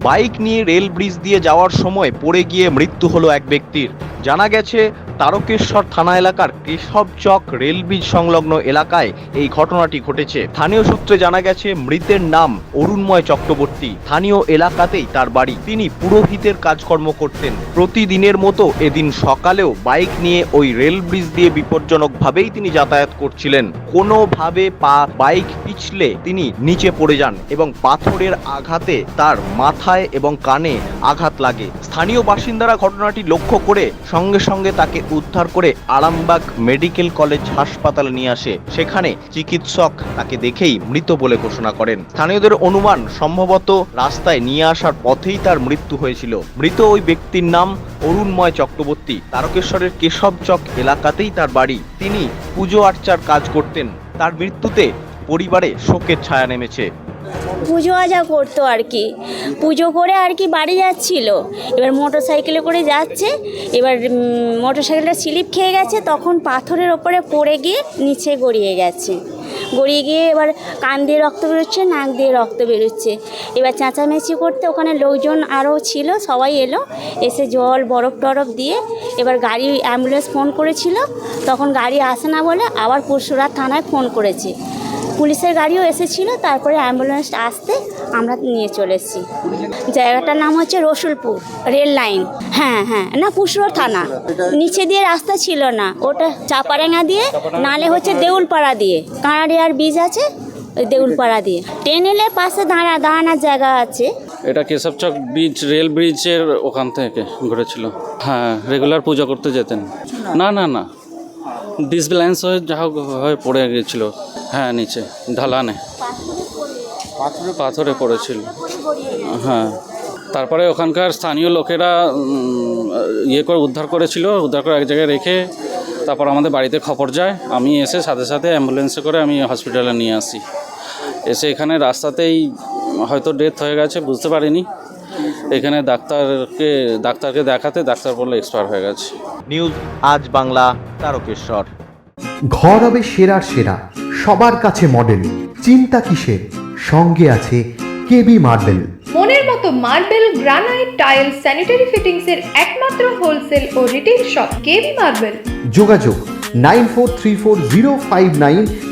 Bike নিয়ে rail bridge দিয়ে যাওয়ার সময় পড়ে গিয়ে মৃত্যু হলো এক ব্যক্তির। জানা গেছে তারকেশ্বর থানা এলাকার কেশব চক রেল ব্রিজ সংলগ্ন এলাকায় এই ঘটনাটি ঘটেছে। স্থানীয় সূত্রে জানা গেছে, মৃতের নাম অরুণময় চক্রবর্তী। স্থানীয় এলাকাতেই তার বাড়ি। তিনি পুরোহিতের কাজকর্ম করতেন। প্রতিদিনের মতো এদিন সকালেও বাইক নিয়ে ওই রেল ব্রিজ দিয়ে বিপজ্জনকভাবেই তিনি যাতায়াত করছিলেন। কোনোভাবে পা বাইক পিছলে তিনি নিচে পড়ে যান এবং পাথরের আঘাতে তার মাথায় এবং কানে আঘাত লাগে। স্থানীয় বাসিন্দারা ঘটনাটি লক্ষ্য করে সঙ্গে সঙ্গে তাকে উদ্ধার করে আরামবাগ মেডিকেল কলেজ হাসপাতালে নিয়ে আসে। সেখানে চিকিৎসক তাকে দেখেই মৃত বলে ঘোষণা করেন। স্থানীয়দের অনুমান সম্ভবত রাস্তায় নিয়ে আসার পথেই তার মৃত্যু হয়েছিল। মৃত ওই ব্যক্তির নাম অরুণময় চক্রবর্তী। তারকেশ্বরের কেশব চক এলাকাতেই তার বাড়ি। তিনি পুজো আর্চার কাজ করতেন। তার মৃত্যুতে পরিবারে শোকের ছায়া নেমেছে। পুজো আজা করতো আর কি। পুজো করে আর কি বাড়ি যাচ্ছিল। এবার মোটর সাইকেলে করে যাচ্ছে। এবার মোটর সাইকেলটা স্লিপ খেয়ে গেছে। তখন পাথরের ওপরে পড়ে গিয়ে নিচে গড়িয়ে গেছে। গড়িয়ে গিয়ে এবার কান দিয়ে রক্ত বেরোচ্ছে, নাক দিয়ে রক্ত বেরোচ্ছে। এবার চেঁচামেচি করতে ওখানে লোকজন আরও ছিল, সবাই এলো। এসে জল, বরফ টরফ দিয়ে এবার গাড়ি অ্যাম্বুলেন্স ফোন করেছিল। তখন গাড়ি আসে না বলে আবার পরশুরা থানায় ফোন করেছে। পুলিশের গাড়িও এসেছিল, তারপরে অ্যাম্বুলেন্স আসতে আমরা নিয়ে চলে এসেছি। জায়গাটার নাম হচ্ছে রসুলপুর, রেল লাইন। হ্যাঁ হ্যাঁ না, পুষরো থানা। নিচে দিয়ে রাস্তা ছিল না, ওটা চাপারেঙ্গা দিয়ে, নালে হচ্ছে দেউলপাড়া দিয়ে। কাঁড়ারিয়ার বীজ আছে দেউলপাড়া দিয়ে। ট্রেন এলে পাশে দাঁড়া, দাঁড়ানোর জায়গা আছে। এটা কেশবচক ব্রিজ রেল ব্রিজের ওখান থেকে ঘুরেছিল। হ্যাঁ রেগুলার পূজা করতে যেতেন। না না না ডিসব্যালেন্স হয়ে যা হোক হয়ে পড়ে গেছিল। হ্যাঁ নিচে। ঢালানে। পাথরে পাথরে পড়েছিল। হ্যাঁ। তারপরে ওখানকার স্থানীয় লোকেরা ইয়ে করে উদ্ধার করেছিল উদ্ধার করে এক জায়গায় রেখে তারপর আমাদের বাড়িতে খবর যায়। আমি এসে সাথে সাথে অ্যাম্বুলেন্সে করে আমি হসপিটালে নিয়ে আসি। এসে এখানে রাস্তাতেই হয়তো ডেথ হয়ে গেছে বুঝতে পারিনি। এখানে ডাক্তারকে ডাক্তারকে দেখাতে ডাক্তার বললে এক্সপায়ার হয়ে গেছে। নিউজ আজ বাংলা তারকেশ্বর। ঘর হবে সেরার সেরা সবার কাছে মডেল চিন্তা কিসের? সঙ্গে আছে কেবি মার্বেল মনের মতো marble granite tile sanitary fittings এর একমাত্র হোলসেল ও রিটেল শপ কেবি মার্বেল যোগাযোগ nine four three four zero five nine